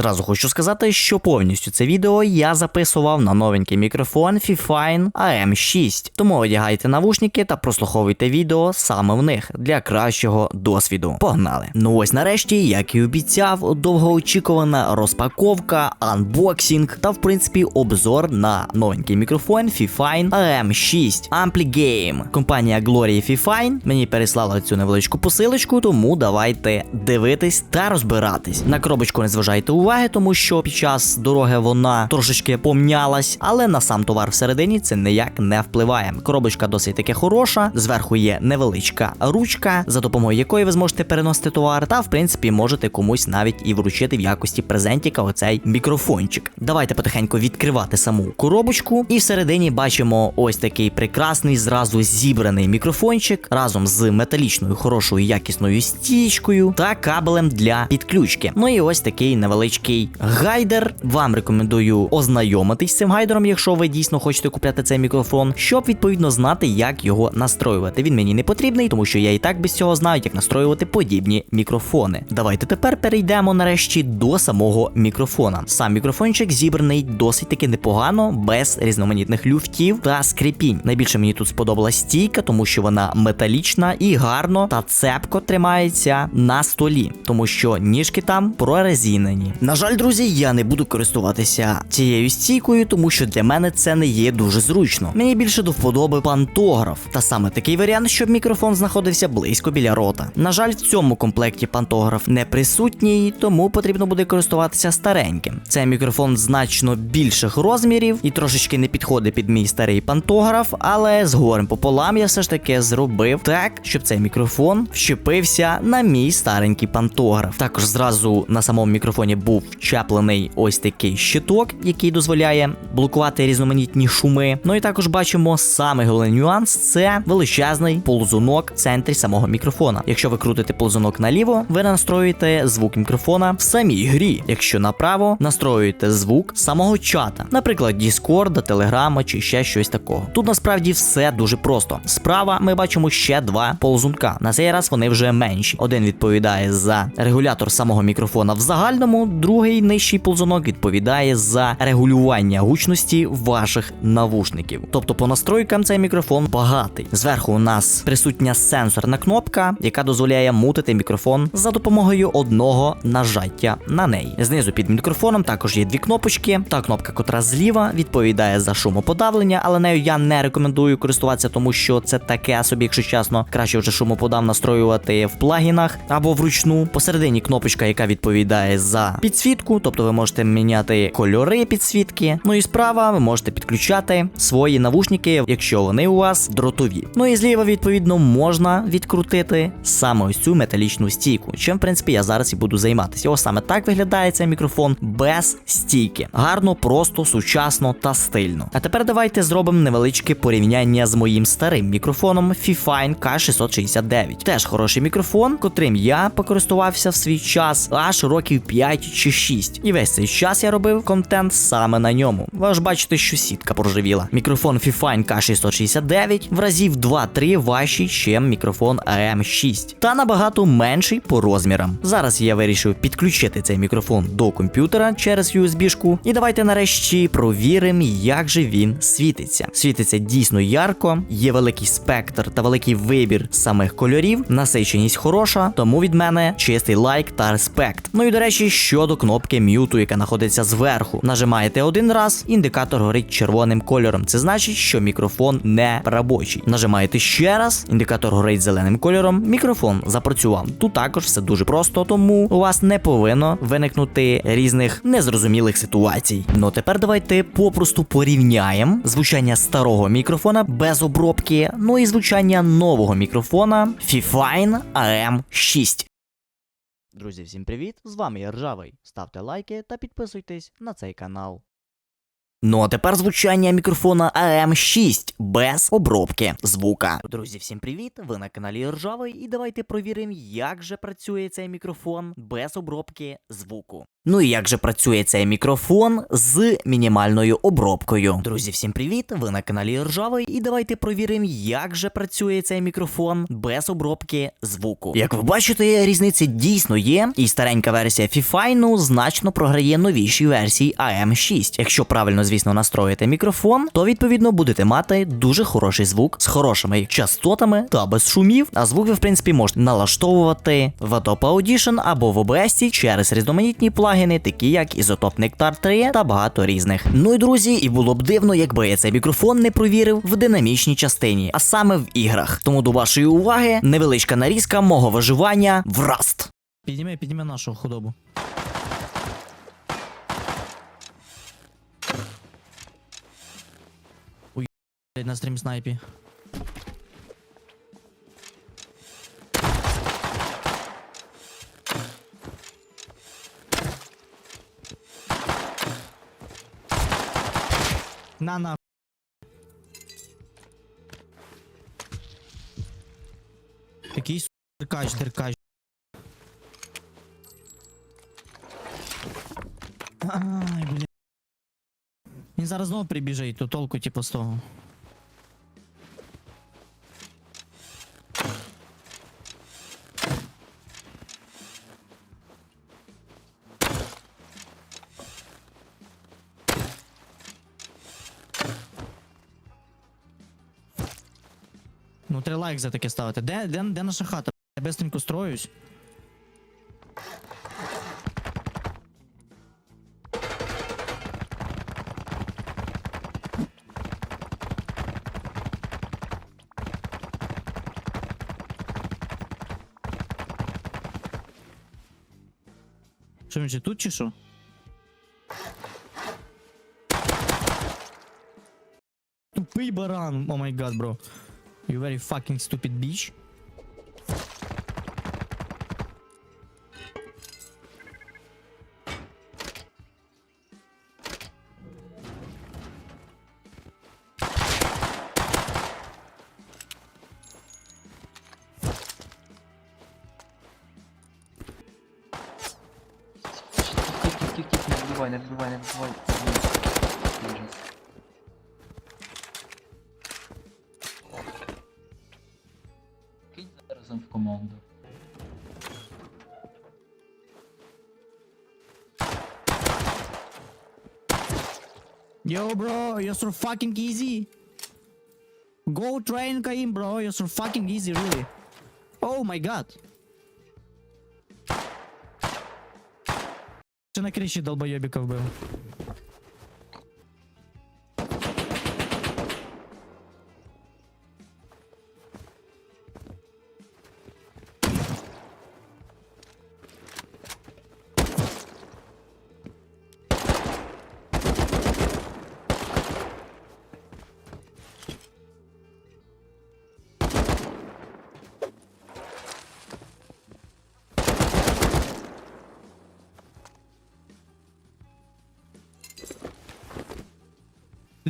Зразу хочу сказати, що повністю це відео я записував на новенький мікрофон Fifine AM6. Тому одягайте навушники та прослуховуйте відео саме в них для кращого досвіду. Погнали! Ну ось нарешті, як і обіцяв, довгоочікувана розпаковка, анбоксінг та в принципі обзор на новенький мікрофон Fifine AM6 Ampli Game. Компанія Glory Fifine мені переслала цю невеличку посилочку, тому давайте дивитись та розбиратись. На коробочку не зважайте уваги, тому що під час дороги вона трошечки помнялась, але на сам товар всередині це ніяк не впливає. Коробочка досить таки хороша. Зверху є невеличка ручка, за допомогою якої ви зможете переносити товар, та в принципі можете комусь навіть і вручити в якості презентіка оцей мікрофончик. Давайте потихеньку відкривати саму коробочку, і всередині бачимо ось такий прекрасний, зразу зібраний мікрофончик разом з металічною хорошою якісною стічкою та кабелем для підключки. Ну і ось такий невеличкий гайдер. Вам рекомендую ознайомитись з цим гайдером, якщо ви дійсно хочете купляти цей мікрофон, щоб відповідно знати, як його настроювати. Він мені не потрібний, тому що я і так без цього знаю, як настроювати подібні мікрофони. Давайте тепер перейдемо нарешті до самого мікрофона. Сам мікрофончик зібраний досить таки непогано, без різноманітних люфтів та скрипінь. Найбільше мені тут сподобалась стійка, тому що вона металічна і гарно та цепко тримається на столі, тому що ніжки там прорезинені. На жаль, друзі, я не буду користуватися цією стійкою, тому що для мене це не є дуже зручно. Мені більше до вподоби пантограф, та саме такий варіант, щоб мікрофон знаходився близько біля рота. На жаль, в цьому комплекті пантограф не присутній, тому потрібно буде користуватися стареньким. Цей мікрофон значно більших розмірів і трошечки не підходить під мій старий пантограф, але з горем пополам я все ж таки зробив так, щоб цей мікрофон вщепився на мій старенький пантограф. Також зразу на самому мікрофоні був вчеплений ось такий щиток, який дозволяє блокувати різноманітні шуми. Ну і також бачимо саме головний нюанс це величезний ползунок в центрі самого мікрофона. Якщо ви крутите ползунок наліво, ви настроюєте звук мікрофона в самій грі. Якщо направо, настроюєте звук самого чата, наприклад, Discord, Telegram чи ще щось такого. Тут насправді все дуже просто. Справа ми бачимо ще два ползунка. На цей раз вони вже менші. Один відповідає за регулятор самого мікрофона в загальному, другий нижчий ползунок відповідає за регулювання гучності ваших навушників. Тобто по настройкам цей мікрофон багатий. Зверху у нас присутня сенсорна кнопка, яка дозволяє мутити мікрофон за допомогою одного нажаття на неї. Знизу під мікрофоном також є дві кнопочки. Та кнопка, котра зліва, відповідає за шумоподавлення, але нею я не рекомендую користуватися, тому що це таке собі, якщо чесно, краще вже шумоподав настроювати в плагінах або вручну. Посередині кнопочка, яка відповідає за підсвітку, тобто ви можете міняти кольори підсвітки. Ну і справа ви можете підключати свої навушники, якщо вони у вас дротові. Ну і зліва, відповідно, можна відкрутити саме ось цю металічну стійку. Чим, в принципі, я зараз і буду займатися. Ось саме так виглядає цей мікрофон без стійки. Гарно, просто, сучасно та стильно. А тепер давайте зробимо невеличке порівняння з моїм старим мікрофоном Fifine K669. Теж хороший мікрофон, котрим я покористувався в свій час аж років 5 чи 6. І весь цей час я робив контент саме на ньому. Ви ж бачите, що сітка проживіла. Мікрофон Fifine K669 в разів 2-3 важчий, чим мікрофон AM6, та набагато менший по розмірам. Зараз я вирішив підключити цей мікрофон до комп'ютера через USB-шку. І давайте нарешті провіримо, як же він світиться. Світиться дійсно ярко, є великий спектр та великий вибір самих кольорів, насиченість хороша, тому від мене чистий лайк та респект. Ну і до речі, щодо кнопки м'юту, яка знаходиться зверху. Нажимаєте один раз, індикатор горить червоним кольором. Це значить, що мікрофон не робочий. Нажимаєте ще раз, індикатор горить зеленим кольором, мікрофон запрацював. Тут також все дуже просто, тому у вас не повинно виникнути різних незрозумілих ситуацій. Ну тепер давайте попросту порівняємо звучання старого мікрофона без обробки, ну і звучання нового мікрофона Fifine AM6. Друзі, всім привіт! З вами я Ржавий. Ставте лайки та підписуйтесь на цей канал. Ну а тепер звучання мікрофона AM6 без обробки звука. Друзі, всім привіт! Ви на каналі Ржавий, і давайте провіримо, як же працює цей мікрофон без обробки звуку. Ну і як же працює цей мікрофон з мінімальною обробкою. Друзі, всім привіт! Ви на каналі Ржавий, і давайте провіримо, як же працює цей мікрофон без обробки звуку. Як ви бачите, різниця дійсно є, і старенька версія Fifine значно програє новішій версії AM6. Якщо правильно, звісно, настроїте мікрофон, то відповідно будете мати дуже хороший звук з хорошими частотами та без шумів. А звук ви, в принципі, можете налаштовувати в Adobe Audition або в OBS через різноманітні плагіни, такі як Isotope Nectar 3 та багато різних. Ну і друзі, і було б дивно, якби я цей мікрофон не провірив в динамічній частині, а саме в іграх. Тому до вашої уваги невеличка нарізка мого виживання в Rust. Підніми, підніми нашу худобу. блядь, на стрім снайпі. На на. Який с- деркач, деркач. Ай, бля. Він зараз знову прибіжить, то толку типу з того. Ну, три лайк за таке ставити. Де, де, де наша хата? Я быстренько строюсь. Що він же тут чи що? Тупий баран, о май гад, бро. You very fucking stupid bitch. Тих, тих, тих, тих, не вбивай, не вбивай, не вбивай. Yo, bro, you're so fucking easy. Go train Kaim, bro. You're so fucking easy, really. Oh my god. Ще на криші долбойобіка вбив.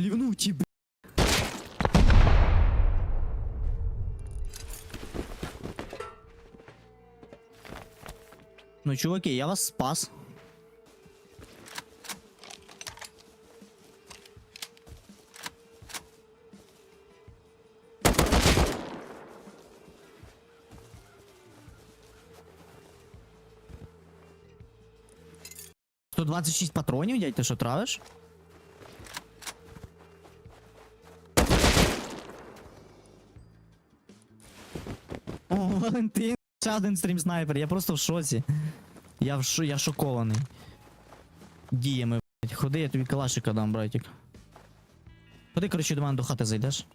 Лівнув ті, б... Ну, чуваки, я вас спас. Сто двадцять шість патронів, дядь, ти що травиш? Валентин, ще один стрім снайпер, я просто в шоці. Я в шо, я шокований. Діями, блядь. Ходи, я тобі калашика дам, братик. Ходи, коротше, до мене до хати зайдеш.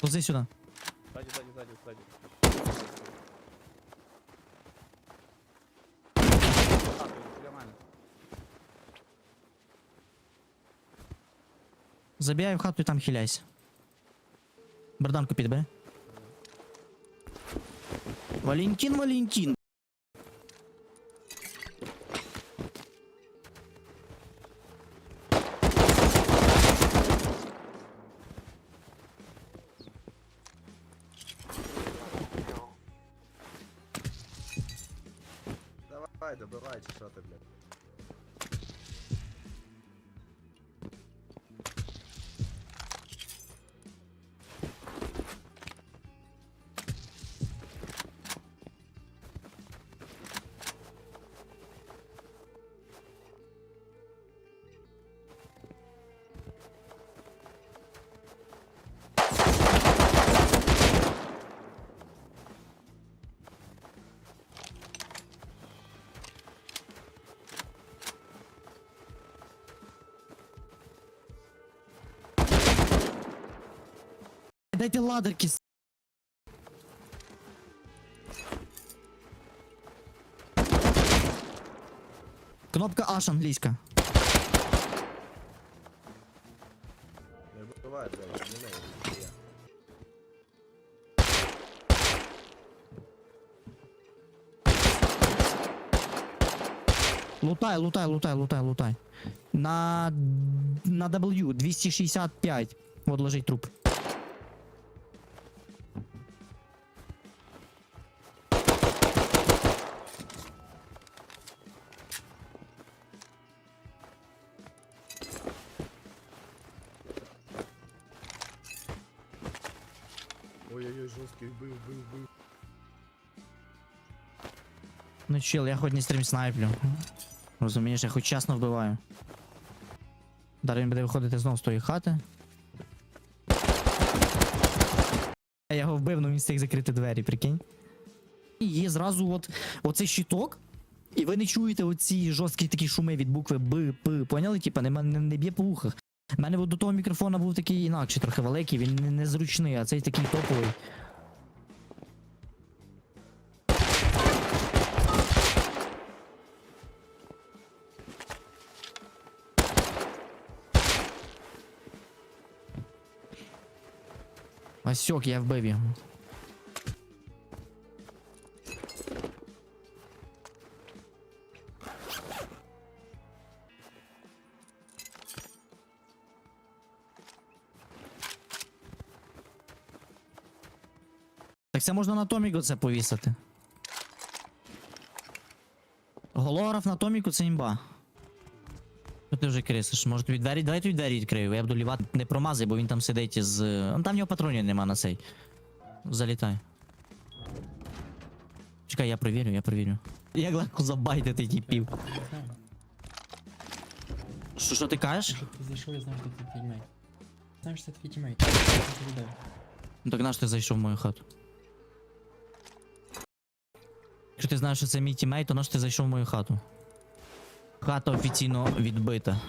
Пози сюди. Забігай в хату і там хиляйся. Берданку підбери. Валентин, Валентин. Давай, добивай, чи що ти, блядь. Дайте ладерки. Кнопка H англійська. Не вбивай, блядь, не неї, я. Лутай, лутай, лутай, лутай, лутай. На, на W 265. Вот лежить труп. Ой-ой-ой, жорсткий, вбив, вбив, вбив. Ну чил, я хоч не стрім снайплю. Розумієш, я хоч чесно вбиваю. Далі він буде виходити знову з тої хати. Я його вбив, ну він встиг закрити двері, прикинь. І є зразу от оцей щиток, і ви не чуєте оці жорсткі такі шуми від букви Б, П. Поняли? Типа не, не, не б'є по ухах. У мене до того мікрофона був такий інакше, трохи великий, він незручний, а цей такий топовий. Васьок, я вбив його. Так це можна на Томіку це повісити. Голограф на Томіку це імба. Що ти вже крисиш? Може тобі двері? Давай тобі двері відкрию. Я буду лівати. Не промазай, бо він там сидить із. Ну, Там в нього патронів нема на цей. Залітай. Чекай, я провірю, я провірю. Як легко забайтити тіпів. Що, що ти кажеш? Щоб ти зайшов, я знав, що це твій тімейт. Знав, що це твій тімейт. Ну так наш ти зайшов в мою хату. Ти знаєш, що це мій тімейт, то наш ти зайшов в мою хату. Хата офіційно відбита.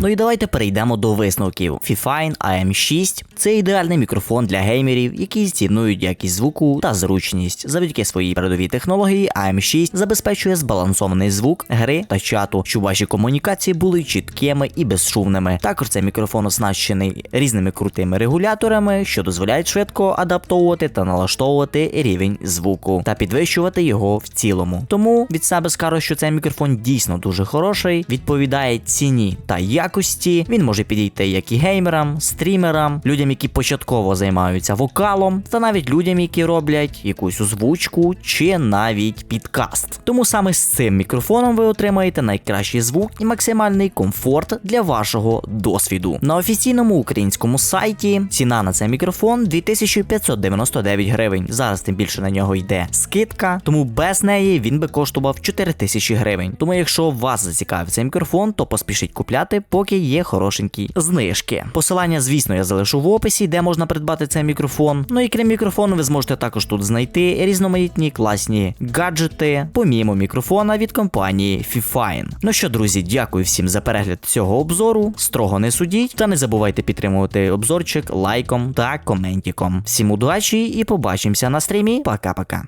Ну і давайте перейдемо до висновків. Fifine AM6 це ідеальний мікрофон для геймерів, які цінують якість звуку та зручність. Завдяки своїй передовій технології AM6 забезпечує збалансований звук гри та чату, щоб ваші комунікації були чіткими і безшумними. Також цей мікрофон оснащений різними крутими регуляторами, що дозволяють швидко адаптовувати та налаштовувати рівень звуку та підвищувати його в цілому. Тому від себе скажу, що цей мікрофон дійсно дуже хороший, відповідає ціні та якості. Він може підійти як і геймерам, стрімерам, людям, які початково займаються вокалом, та навіть людям, які роблять якусь озвучку чи навіть підкаст. Тому саме з цим мікрофоном ви отримаєте найкращий звук і максимальний комфорт для вашого досвіду. На офіційному українському сайті ціна на цей мікрофон 2599 гривень. Зараз тим більше на нього йде скидка, тому без неї він би коштував 4000 гривень. Тому, якщо вас зацікавив цей мікрофон, то поспішіть купляти, поки є хорошенькі знижки. Посилання, звісно, я залишу в описі, де можна придбати цей мікрофон. Ну і крім мікрофону, ви зможете також тут знайти різноманітні класні гаджети, помімо мікрофона від компанії Fifine. Ну що, друзі, дякую всім за перегляд цього обзору. Строго не судіть, та не забувайте підтримувати обзорчик лайком та коментіком. Всім удачі і побачимося на стрімі. Пока-пока.